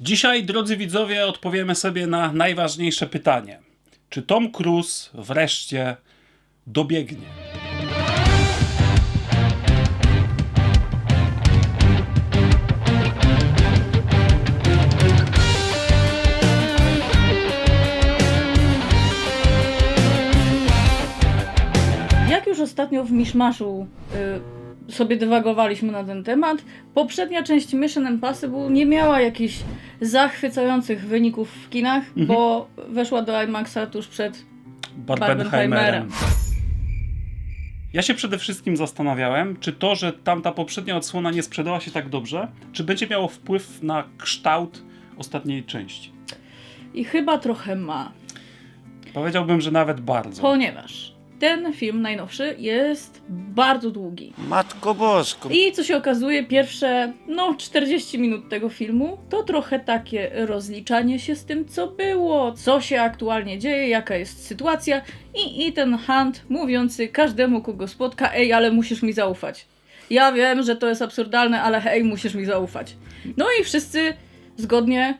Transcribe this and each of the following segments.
Dzisiaj, drodzy widzowie, odpowiemy sobie na najważniejsze pytanie. Czy Tom Cruise wreszcie dobiegnie? Jak już ostatnio w Miszmaszu y, sobie dywagowaliśmy na ten temat, poprzednia część Mission Impossible nie miała jakichś zachwycających wyników w kinach, bo weszła do IMAXa tuż przed. Barbenheimerem. Ja się przede wszystkim zastanawiałem, czy to, że tamta poprzednia odsłona nie sprzedała się tak dobrze, czy będzie miało wpływ na kształt ostatniej części. i chyba trochę ma, Powiedziałbym, że nawet bardzo. ponieważ ten film najnowszy jest bardzo długi. Matko Bosko. I co się okazuje, pierwsze no 40 minut tego filmu to trochę takie rozliczanie się z tym, co było, co się aktualnie dzieje, jaka jest sytuacja i, i ten Hunt mówiący każdemu, kogo spotka, ej, ale musisz mi zaufać. Ja wiem, że to jest absurdalne, ale hej, musisz mi zaufać. No i wszyscy zgodnie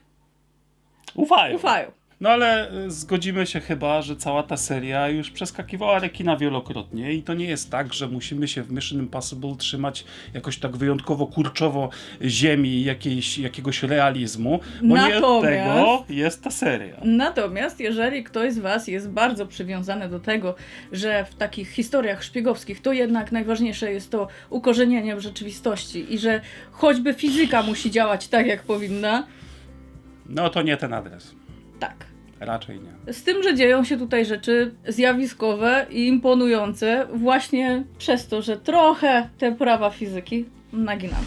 Ufają. ufają. No ale y, zgodzimy się chyba, że cała ta seria już przeskakiwała rekina wielokrotnie i to nie jest tak, że musimy się w Mission Impossible trzymać jakoś tak wyjątkowo kurczowo ziemi, jakiejś, jakiegoś realizmu, bo nie od Natomiast- tego jest ta seria. Natomiast jeżeli ktoś z Was jest bardzo przywiązany do tego, że w takich historiach szpiegowskich to jednak najważniejsze jest to ukorzenienie w rzeczywistości i że choćby fizyka musi działać tak, jak powinna, No to nie ten adres. Raczej nie. Z tym, że dzieją się tutaj rzeczy zjawiskowe i imponujące właśnie przez to, że trochę te prawa fizyki naginamy.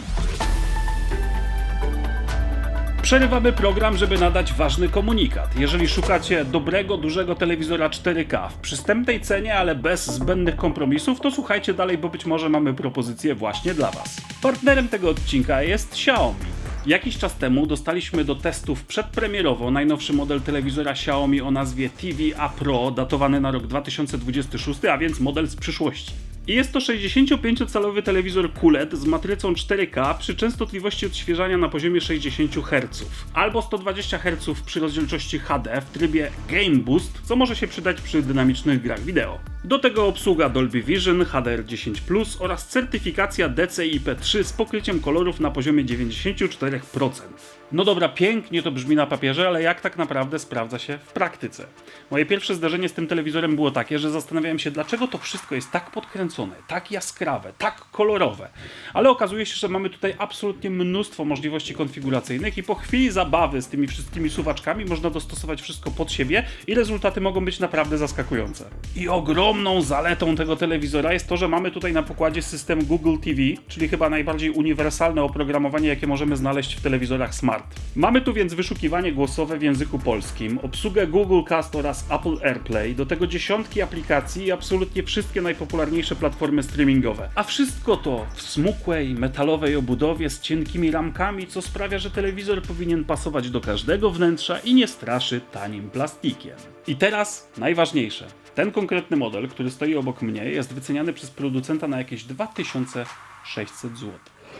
Przerywamy program, żeby nadać ważny komunikat. Jeżeli szukacie dobrego, dużego telewizora 4K w przystępnej cenie, ale bez zbędnych kompromisów, to słuchajcie dalej, bo być może mamy propozycję właśnie dla Was. Partnerem tego odcinka jest Xiaomi. Jakiś czas temu dostaliśmy do testów przedpremierowo najnowszy model telewizora Xiaomi o nazwie TV A Pro, datowany na rok 2026, a więc model z przyszłości. I jest to 65-calowy telewizor QLED z matrycą 4K przy częstotliwości odświeżania na poziomie 60 Hz, albo 120 Hz przy rozdzielczości HD w trybie Game Boost, co może się przydać przy dynamicznych grach wideo. Do tego obsługa Dolby Vision, HDR10+, oraz certyfikacja DCI-P3 z pokryciem kolorów na poziomie 94%. No dobra, pięknie to brzmi na papierze, ale jak tak naprawdę sprawdza się w praktyce? Moje pierwsze zdarzenie z tym telewizorem było takie, że zastanawiałem się, dlaczego to wszystko jest tak podkręcone, tak jaskrawe, tak kolorowe. Ale okazuje się, że mamy tutaj absolutnie mnóstwo możliwości konfiguracyjnych i po chwili zabawy z tymi wszystkimi suwaczkami można dostosować wszystko pod siebie i rezultaty mogą być naprawdę zaskakujące. I ogromną zaletą tego telewizora jest to, że mamy tutaj na pokładzie system Google TV, czyli chyba najbardziej uniwersalne oprogramowanie, jakie możemy znaleźć w telewizorach smart. Mamy tu więc wyszukiwanie głosowe w języku polskim, obsługę Google Cast oraz Apple AirPlay, do tego dziesiątki aplikacji i absolutnie wszystkie najpopularniejsze platformy streamingowe. A wszystko to w smukłej, metalowej obudowie z cienkimi ramkami, co sprawia, że telewizor powinien pasować do każdego wnętrza i nie straszy tanim plastikiem. I teraz najważniejsze. Ten konkretny model, który stoi obok mnie, jest wyceniany przez producenta na jakieś 2600 zł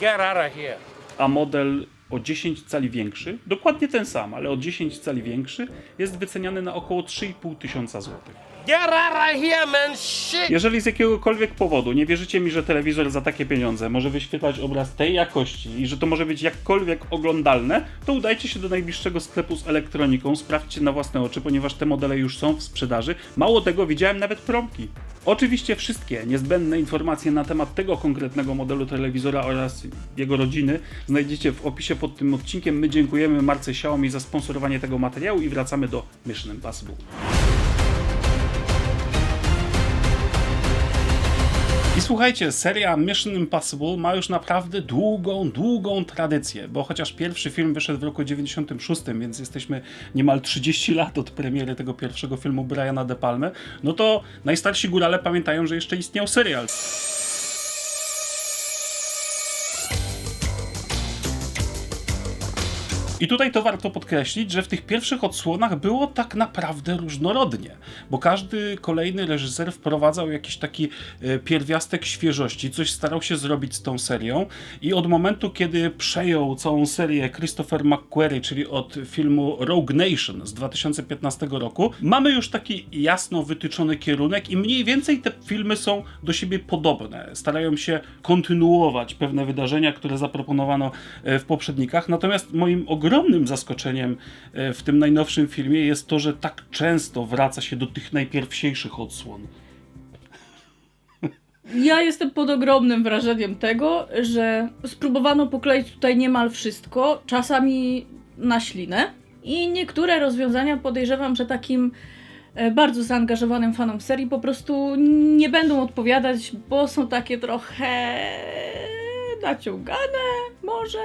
Get out of here. a model o 10 cali większy, dokładnie ten sam, ale o 10 cali większy, jest wyceniany na około 3,5 tysiąca złotych. Get out of here, man. Shit. Jeżeli z jakiegokolwiek powodu nie wierzycie mi, że telewizor za takie pieniądze może wyświetlać obraz tej jakości i że to może być jakkolwiek oglądalne, to udajcie się do najbliższego sklepu z elektroniką, sprawdźcie na własne oczy, ponieważ te modele już są w sprzedaży. Mało tego, widziałem nawet promki. Oczywiście wszystkie niezbędne informacje na temat tego konkretnego modelu telewizora oraz jego rodziny znajdziecie w opisie pod tym odcinkiem. My dziękujemy Marce Xiaomi za sponsorowanie tego materiału i wracamy do Mission Impossible. I słuchajcie, seria Mission Impossible ma już naprawdę długą, długą tradycję, bo chociaż pierwszy film wyszedł w roku 96, więc jesteśmy niemal 30 lat od premiery tego pierwszego filmu Briana De Palmy, no to najstarsi górale pamiętają, że jeszcze istniał serial. I tutaj to warto podkreślić, że w tych pierwszych odsłonach było tak naprawdę różnorodnie, bo każdy kolejny reżyser wprowadzał jakiś taki e, pierwiastek świeżości, coś starał się zrobić z tą serią i od momentu, kiedy przejął całą serię Christopher McQuarrie, czyli od filmu Rogue Nation z 2015 roku, mamy już taki jasno wytyczony kierunek i mniej więcej te filmy są do siebie podobne. Starają się kontynuować pewne wydarzenia, które zaproponowano e, w poprzednikach. Natomiast moim ogromnym zaskoczeniem e, w tym najnowszym filmie jest to, że tak często wraca się do tych najpierwsiejszych odsłon. Ja jestem pod ogromnym wrażeniem tego, że spróbowano pokleić tutaj niemal wszystko, czasami na ślinę. I niektóre rozwiązania podejrzewam, że takim e, bardzo zaangażowanym fanom serii po prostu nie będą odpowiadać, bo są takie trochę naciągane, może.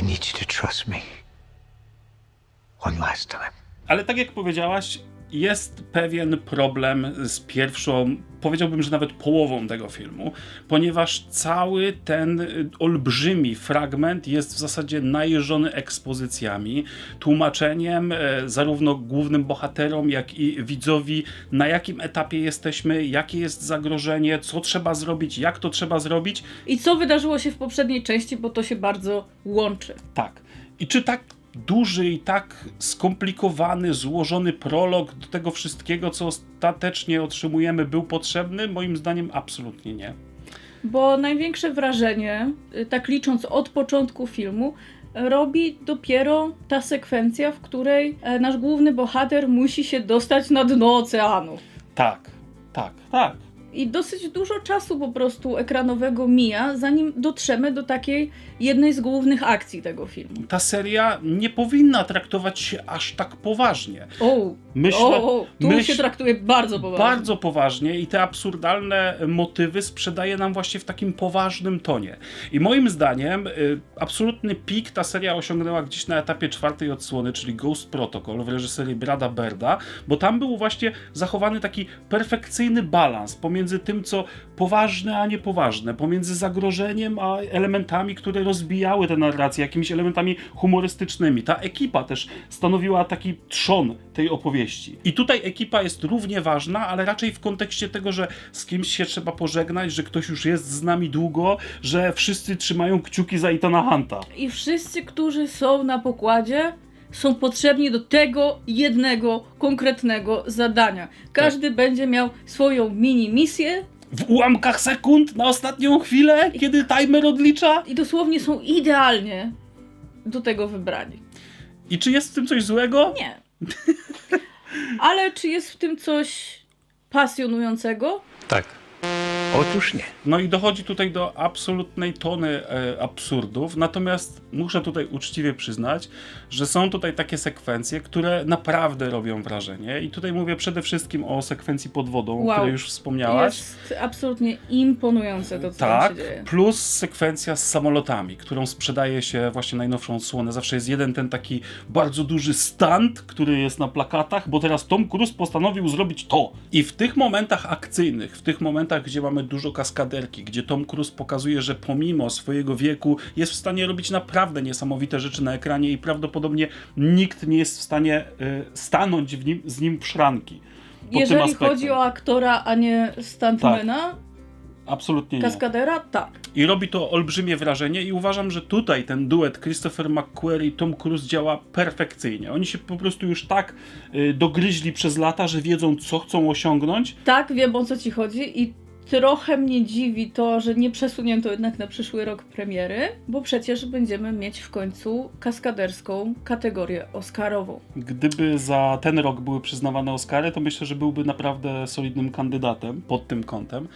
I need you to trust me. One last time. Ale tak jak powiedziałaś, jest pewien problem z pierwszą, powiedziałbym, że nawet połową tego filmu, ponieważ cały ten y, olbrzymi fragment jest w zasadzie najeżony ekspozycjami, tłumaczeniem e, zarówno głównym bohaterom, jak i widzowi, na jakim etapie jesteśmy, jakie jest zagrożenie, co trzeba zrobić, jak to trzeba zrobić. I co wydarzyło się w poprzedniej części, bo to się bardzo łączy. Tak. I czy tak duży i tak skomplikowany, złożony prolog do tego wszystkiego, co ostatecznie otrzymujemy, był potrzebny? Moim zdaniem absolutnie nie. Bo największe wrażenie, y, tak licząc od początku filmu, robi dopiero ta sekwencja, w której e, nasz główny bohater musi się dostać na dno oceanu. Tak, tak, tak. I dosyć dużo czasu po prostu ekranowego mija, zanim dotrzemy do takiej jednej z głównych akcji tego filmu. Ta seria nie powinna traktować się aż tak poważnie. O, Myślę, o, o tu myśl- się traktuje bardzo poważnie. Bardzo poważnie i te absurdalne motywy sprzedaje nam właśnie w takim poważnym tonie. I moim zdaniem y, absolutny pik ta seria osiągnęła gdzieś na etapie czwartej odsłony, czyli Ghost Protocol w reżyserii Brada Berda, bo tam był właśnie zachowany taki perfekcyjny balans pomiędzy tym, co poważne, a niepoważne, pomiędzy zagrożeniem, a elementami, które rozbijały tę narrację, jakimiś elementami humorystycznymi. Ta ekipa też stanowiła taki trzon tej opowieści. I tutaj ekipa jest równie ważna, ale raczej w kontekście tego, że z kimś się trzeba pożegnać, że ktoś już jest z nami długo, że wszyscy trzymają kciuki za Itana Hunta. I wszyscy, którzy są na pokładzie, są potrzebni do tego jednego konkretnego zadania. Każdy będzie miał swoją mini misję W ułamkach sekund, na ostatnią chwilę, kiedy timer odlicza. i dosłownie są idealnie do tego wybrani. I czy jest w tym coś złego? Nie. Ale czy jest w tym coś pasjonującego? Tak. Otóż nie. No i dochodzi tutaj do absolutnej tony e, absurdów, natomiast muszę tutaj uczciwie przyznać, że są tutaj takie sekwencje, które naprawdę robią wrażenie i tutaj mówię przede wszystkim o sekwencji pod wodą, o Wow. której już wspomniałaś. Jest absolutnie imponujące to, co Tak, się dzieje. plus sekwencja z samolotami, którą sprzedaje się właśnie najnowszą odsłonę. Zawsze jest jeden ten taki bardzo duży stand, który jest na plakatach, bo teraz Tom Cruise postanowił zrobić to. I w tych momentach akcyjnych, w tych momentach, gdzie mamy dużo kaskaderki, gdzie Tom Cruise pokazuje, że pomimo swojego wieku jest w stanie robić naprawdę niesamowite rzeczy na ekranie i prawdopodobnie nikt nie jest w stanie y, stanąć w nim, z nim w szranki. Jeżeli chodzi o aktora, a nie stuntmana, Absolutnie nie. kaskadera, tak. I robi to olbrzymie wrażenie i uważam, że tutaj ten duet Christopher McQuarrie i Tom Cruise działa perfekcyjnie. Oni się po prostu już tak y, dogryźli przez lata, że wiedzą co chcą osiągnąć. Tak, wiem o co ci chodzi i trochę mnie dziwi to, że nie przesunięto jednak na przyszły rok premiery, bo przecież będziemy mieć w końcu kaskaderską kategorię Oscarową. Gdyby za ten rok były przyznawane Oscary, to myślę, że byłby naprawdę solidnym kandydatem pod tym kątem.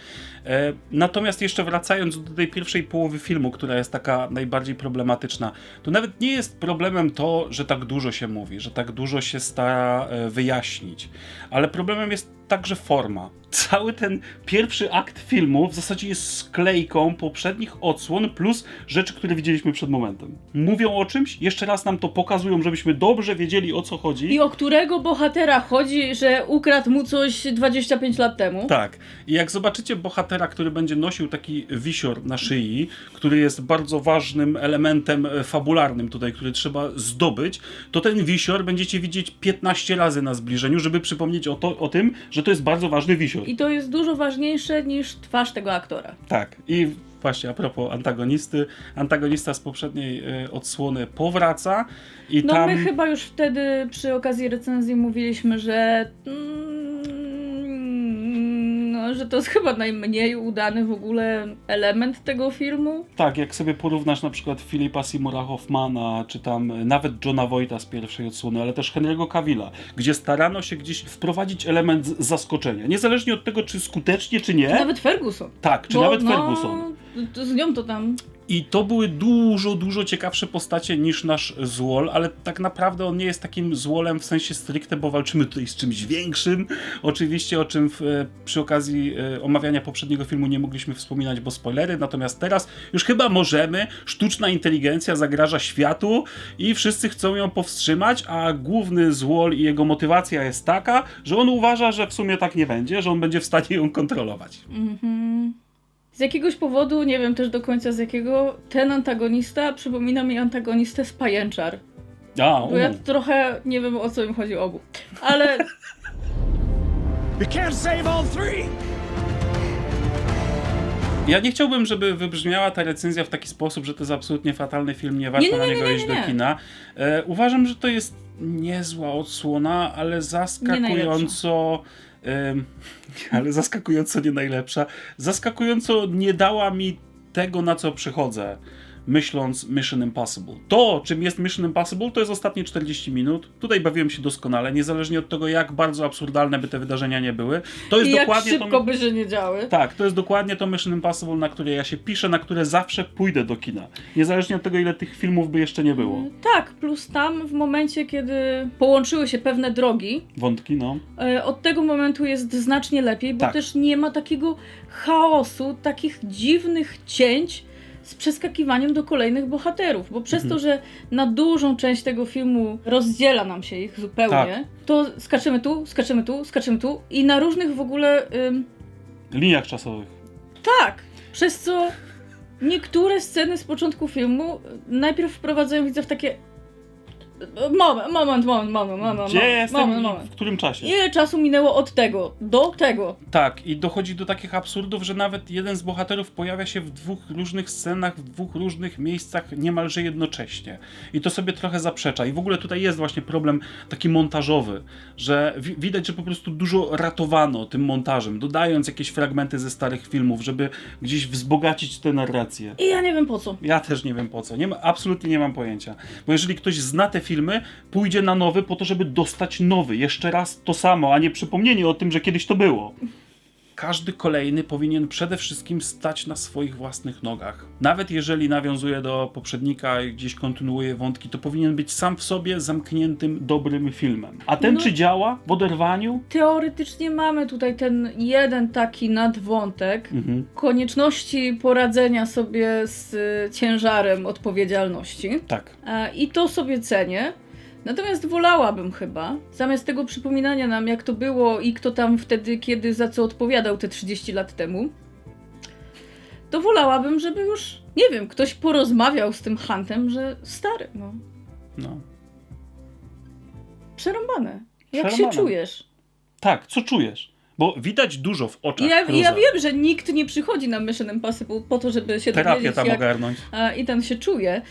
E, natomiast jeszcze wracając do tej pierwszej połowy filmu, która jest taka najbardziej problematyczna, to nawet nie jest problemem to, że tak dużo się mówi, że tak dużo się stara e, wyjaśnić, ale problemem jest także forma. Cały ten pierwszy akt filmu w zasadzie jest sklejką poprzednich odsłon plus rzeczy, które widzieliśmy przed momentem. Mówią o czymś, jeszcze raz nam to pokazują, żebyśmy dobrze wiedzieli o co chodzi. I o którego bohatera chodzi, że ukradł mu coś 25 lat temu? Tak. I jak zobaczycie bohatera, który będzie nosił taki wisior na szyi, który jest bardzo ważnym elementem e, fabularnym tutaj, który trzeba zdobyć, to ten wisior będziecie widzieć 15 razy na zbliżeniu, żeby przypomnieć o, to, o tym, że to jest bardzo ważny wisior. I to jest dużo ważniejsze niż twarz tego aktora. Tak. I właśnie a propos antagonisty, antagonista z poprzedniej e, odsłony powraca i No tam... my chyba już wtedy przy okazji recenzji mówiliśmy, że mm, no, że to jest chyba najmniej udany w ogóle element tego filmu. Tak, jak sobie porównasz na przykład Filipa Seymoura Hoffmana, czy tam nawet Johna Voighta z pierwszej odsłony, ale też Henry'ego Cavilla, gdzie starano się gdzieś wprowadzić element zaskoczenia. Niezależnie od tego, czy skutecznie, czy nie. Nawet Ferguson. Tak, czy Bo, nawet no, Ferguson. to Z nią to tam. I to były dużo, dużo ciekawsze postacie niż nasz złol, ale tak naprawdę on nie jest takim złolem w sensie stricte, bo walczymy tutaj z czymś większym. Oczywiście, o czym w, e, przy okazji e, omawiania poprzedniego filmu nie mogliśmy wspominać, bo spoilery. Natomiast teraz już chyba możemy. Sztuczna inteligencja zagraża światu i wszyscy chcą ją powstrzymać, a główny złol i jego motywacja jest taka, że on uważa, że w sumie tak nie będzie, że on będzie w stanie ją kontrolować. Mhm. Z jakiegoś powodu, nie wiem też do końca z jakiego, ten antagonista przypomina mi antagonistę z Pajęczar. A, Bo ja trochę nie wiem o co im chodzi obu. Ale You can't save all three! Ja nie chciałbym, żeby wybrzmiała ta recenzja w taki sposób, że to jest absolutnie fatalny film, nie warto Nie, nie, na nie, niego nie, iść nie, do kina. E, uważam, że to jest niezła odsłona, ale zaskakująco. ale zaskakująco nie najlepsza. Zaskakująco nie dała mi tego, na co przychodzę. Myśląc Mission Impossible. To, czym jest Mission Impossible, to jest ostatnie 40 minut. Tutaj bawiłem się doskonale, niezależnie od tego, jak bardzo absurdalne by te wydarzenia nie były. To jest i jak dokładnie to. szybko by się nie działy. Tak, to jest dokładnie to Mission Impossible, na które ja się piszę, na które zawsze pójdę do kina. Niezależnie od tego, ile tych filmów by jeszcze nie było. Tak, plus tam w momencie, kiedy połączyły się pewne drogi, Wątki, no. e, od tego momentu jest znacznie lepiej, bo Tak. też nie ma takiego chaosu, takich dziwnych cięć z przeskakiwaniem do kolejnych bohaterów, bo przez Mhm. to, że na dużą część tego filmu rozdziela nam się ich zupełnie, Tak. to skaczemy tu, skaczemy tu, skaczemy tu i na różnych w ogóle ym, Liniach czasowych. tak, przez co niektóre sceny z początku filmu najpierw wprowadzają widza w takie moment, moment, moment, moment, moment, Gdzie jestem moment, i moment. w którym czasie? Ile czasu minęło od tego do tego? Tak, i dochodzi do takich absurdów, że nawet jeden z bohaterów pojawia się w dwóch różnych scenach, w dwóch różnych miejscach niemalże jednocześnie. I to sobie trochę zaprzecza. I w ogóle tutaj jest właśnie problem taki montażowy, że wi- widać, że po prostu dużo ratowano tym montażem, dodając jakieś fragmenty ze starych filmów, żeby gdzieś wzbogacić tę narrację. I ja nie wiem po co. Ja też nie wiem po co. Nie ma, absolutnie nie mam pojęcia. Bo jeżeli ktoś zna te filmy, pójdzie na nowy po to, żeby dostać nowy. Jeszcze raz to samo, a nie przypomnienie o tym, że kiedyś to było. Każdy kolejny powinien przede wszystkim stać na swoich własnych nogach. Nawet jeżeli nawiązuje do poprzednika i gdzieś kontynuuje wątki, to powinien być sam w sobie zamkniętym, dobrym filmem. A ten No. czy działa w oderwaniu? Teoretycznie mamy tutaj ten jeden taki nadwątek Mhm. konieczności poradzenia sobie z ciężarem odpowiedzialności. Tak. E, I to sobie cenię. Natomiast wolałabym chyba, zamiast tego przypominania nam, jak to było i kto tam wtedy, kiedy za co odpowiadał te 30 lat temu, to wolałabym, żeby już, nie wiem, ktoś porozmawiał z tym Huntem, że stary, no, No. przerąbane. Jak Przerąbane. się czujesz? Tak, co czujesz? Bo widać dużo w oczach. Ja, Cruza. ja wiem, że nikt nie przychodzi na Mission Impossible po to, żeby się Terapię dowiedzieć, tam jak ogarnąć. a, i ten się czuje.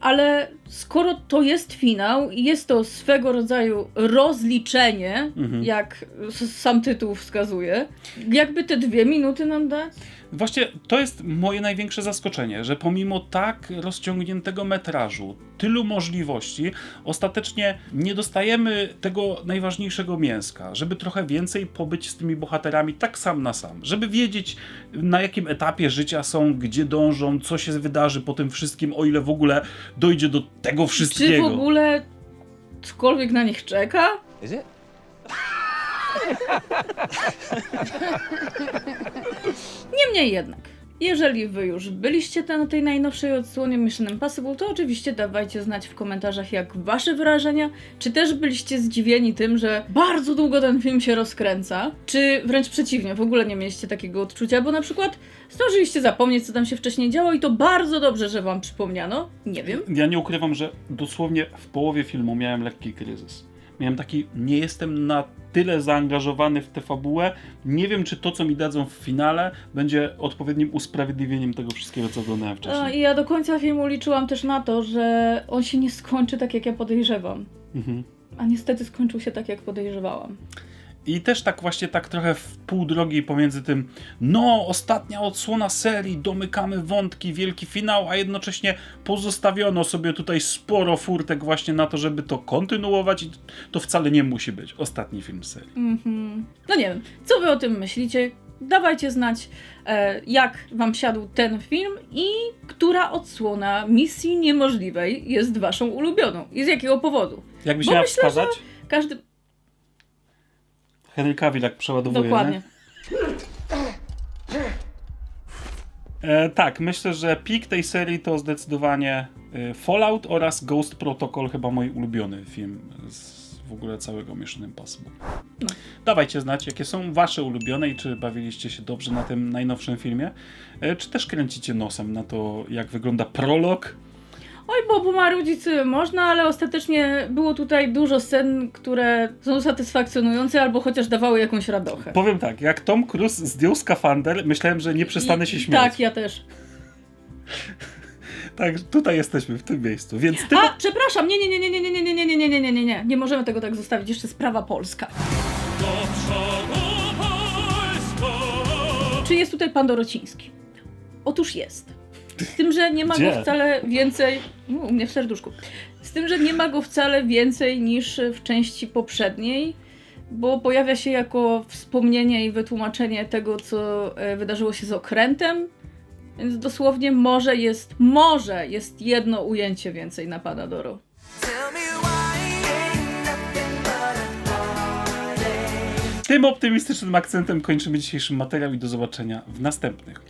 Ale skoro to jest finał i jest to swego rodzaju rozliczenie, Mhm. jak sam tytuł wskazuje, jakby te dwie minuty nam dać? Właśnie to jest moje największe zaskoczenie, że pomimo tak rozciągniętego metrażu, tylu możliwości, ostatecznie nie dostajemy tego najważniejszego mięska, żeby trochę więcej pobyć z tymi bohaterami tak sam na sam, żeby wiedzieć na jakim etapie życia są, gdzie dążą, co się wydarzy po tym wszystkim, o ile w ogóle dojdzie do tego Czy w wszystkiego. ogóle cokolwiek na nich czeka? Is it? Niemniej jednak, jeżeli wy już byliście na tej najnowszej odsłonie Mission Impossible, to oczywiście dawajcie znać w komentarzach, jak wasze wrażenia, czy też byliście zdziwieni tym, że bardzo długo ten film się rozkręca, czy wręcz przeciwnie, w ogóle nie mieliście takiego odczucia, bo na przykład zdążyliście zapomnieć, co tam się wcześniej działo i to bardzo dobrze, że wam przypomniano, nie wiem. Ja nie ukrywam, że dosłownie w połowie filmu miałem lekki kryzys. Miałem taki, nie jestem na tyle zaangażowany w tę fabułę, nie wiem, czy to, co mi dadzą w finale, będzie odpowiednim usprawiedliwieniem tego wszystkiego, co oglądałem wcześniej. I ja do końca filmu liczyłam też na to, że on się nie skończy tak, jak ja podejrzewam. Mhm. A niestety skończył się tak, jak podejrzewałam. I też tak właśnie tak trochę w pół drogi pomiędzy tym, no, ostatnia odsłona serii, domykamy wątki, wielki finał, a jednocześnie pozostawiono sobie tutaj sporo furtek właśnie na to, żeby to kontynuować i to wcale nie musi być ostatni film serii. Mhm. No nie wiem, co wy o tym myślicie? Dawajcie znać, e, jak wam siadł ten film i która odsłona misji niemożliwej jest waszą ulubioną i z jakiego powodu. Jakbyś Bo miała że- wskazać? Każdy. Henry Cavill jak przeładowuje, Dokładnie. Nie? E, tak, myślę, że pik tej serii to zdecydowanie e, Fallout oraz Ghost Protocol, chyba mój ulubiony film z w ogóle całego Mission Impossible. No. Dawajcie znać, jakie są wasze ulubione i czy bawiliście się dobrze na tym najnowszym filmie, e, czy też kręcicie nosem na to, jak wygląda prolog. Oj, bo pomarudzić y, można, ale ostatecznie było tutaj dużo scen, które są satysfakcjonujące albo chociaż dawały jakąś radochę. Powiem tak, jak Tom Cruise zdjął skafander, myślałem, że nie przestanę I- się śmiać. Tak, ja też. Tak, tutaj jesteśmy, w tym miejscu, więc ty... A, przepraszam, nie, nie, nie, nie, nie, nie, nie, nie, nie, nie, nie, nie, nie, nie, nie możemy tego tak zostawić, jeszcze sprawa polska. Czy jest tutaj pan Dorociński? Otóż jest. Z tym, że nie ma Gdzie? go wcale więcej. No, u mnie w serduszku. Z tym, że nie ma go wcale więcej niż w części poprzedniej, bo pojawia się jako wspomnienie i wytłumaczenie tego, co e, wydarzyło się z okrętem. Więc dosłownie może jest, może jest jedno ujęcie więcej na pana Doro. Tym optymistycznym akcentem kończymy dzisiejszy materiał i do zobaczenia w następnych.